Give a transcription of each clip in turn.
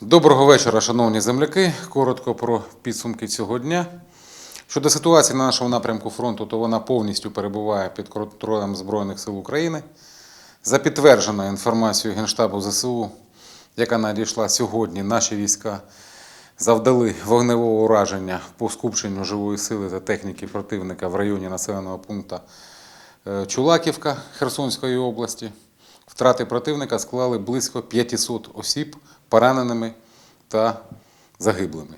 Доброго вечора, шановні земляки. Коротко про підсумки цього дня. Щодо ситуації на нашому напрямку фронту, то вона повністю перебуває під контролем Збройних сил України. За підтвердженою інформацією Генштабу ЗСУ, яка надійшла сьогодні, наші війська завдали вогневого ураження по скупченню живої сили та техніки противника в районі населеного пункту е, Чулаківка Херсонської області. Втрати противника склали близько 500 осіб пораненими та загиблими.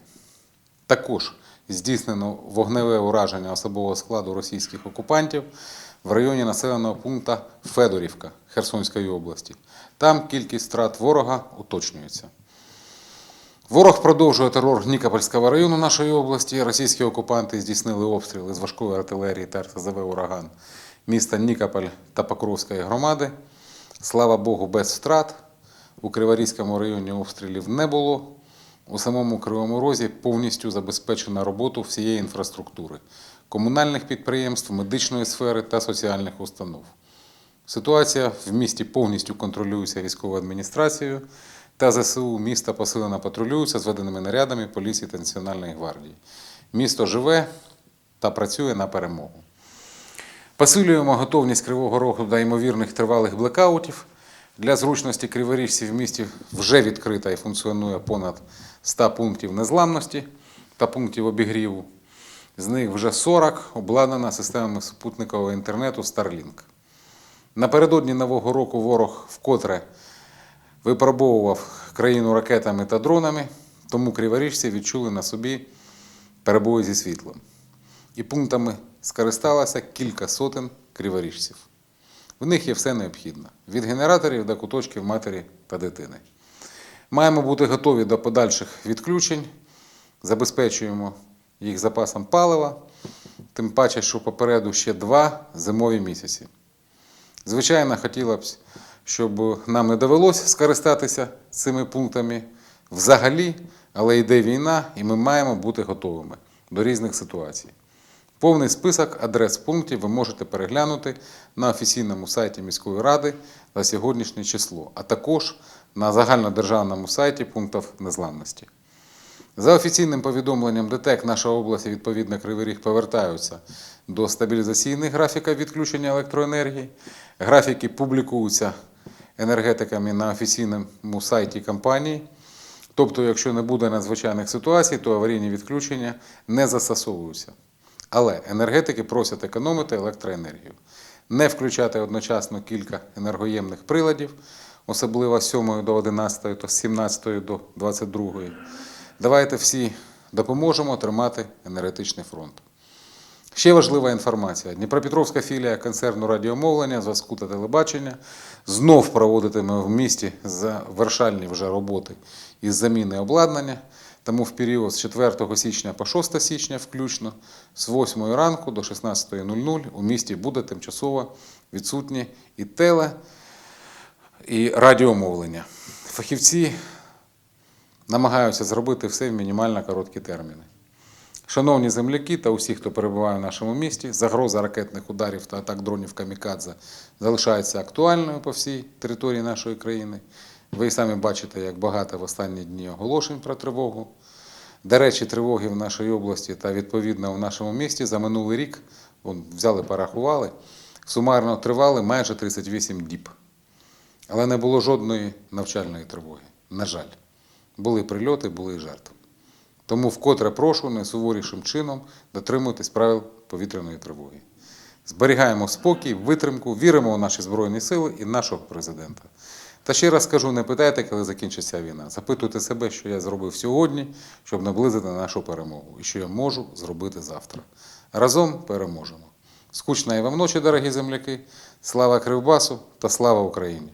Також здійснено вогневе ураження особового складу російських окупантів в районі населеного пункту Федорівка Херсонської області. Там кількість втрат ворога уточнюється. Ворог продовжує терор Нікопольського району нашої області. Російські окупанти здійснили обстріли з важкої артилерії та РТЗВ «Ураган» міста Нікополь та Покровської громади. Слава Богу, без втрат. У Криворізькому районі обстрілів не було. У самому Кривому Розі повністю забезпечена роботу всієї інфраструктури комунальних підприємств, медичної сфери та соціальних установ. Ситуація в місті повністю контролюється військовою адміністрацією та ЗСУ міста посилено патрулюються зведеними нарядами поліції та Національної гвардії. Місто живе та працює на перемогу. Посилюємо готовність Кривого Рогу до ймовірних тривалих блекаутів. Для зручності криворіжців в місті вже відкрита і функціонує понад 100 пунктів незламності та пунктів обігріву. З них вже 40 обладнана системами супутникового інтернету Starlink. Напередодні Нового року ворог вкотре випробовував країну ракетами та дронами, тому криворіжці відчули на собі перебої зі світлом. І пунктами скористалося кілька сотень криворіжців. В них є все необхідне: від генераторів до куточків матері та дитини. Маємо бути готові до подальших відключень, забезпечуємо їх запасом палива, тим паче, що попереду ще два зимові місяці. Звичайно, хотілося б, щоб нам не довелося скористатися цими пунктами взагалі, але йде війна, і ми маємо бути готовими до різних ситуацій. Повний список адрес пунктів ви можете переглянути на офіційному сайті міської ради за сьогоднішнє число, а також на загальнодержавному сайті пунктів незламності. За офіційним повідомленням ДТЕК наша область і відповідно Кривий Ріг повертаються до стабілізаційних графіків відключення електроенергії. Графіки публікуються енергетиками на офіційному сайті компанії. Тобто, якщо не буде надзвичайних ситуацій, то аварійні відключення не застосовуються. Але енергетики просять економити електроенергію, не включати одночасно кілька енергоємних приладів, особливо з 7 до 11, то з 17 до 22. Давайте всі допоможемо тримати енергетичний фронт. Ще важлива інформація. Дніпропетровська філія концерну радіомовлення, зв'язку та телебачення знов проводитиме в місті завершальні вже роботи із заміни обладнання. Тому в період з 4 січня по 6 січня включно з 8 ранку до 16.00 у місті буде тимчасово відсутні і теле, і радіомовлення. Фахівці намагаються зробити все в мінімально короткі терміни. Шановні земляки та усі, хто перебуває в нашому місті, загроза ракетних ударів та атак дронів камікадзе залишається актуальною по всій території нашої країни. Ви самі бачите, як багато в останні дні оголошень про тривогу. До речі, тривоги в нашій області та відповідно в нашому місті за минулий рік взяли, порахували, сумарно тривали майже 38 діб. Але не було жодної навчальної тривоги. На жаль, були прильоти, були жертви. Тому вкотре прошу найсуворішим чином дотримуйтесь правил повітряної тривоги. Зберігаємо спокій, витримку, віримо у наші Збройні сили і нашого президента. Та ще раз скажу, не питайте, коли закінчиться війна. Запитуйте себе, що я зробив сьогодні, щоб наблизити нашу перемогу, і що я можу зробити завтра. Разом переможемо. Скучної вам ночі, дорогі земляки! Слава Кривбасу та слава Україні!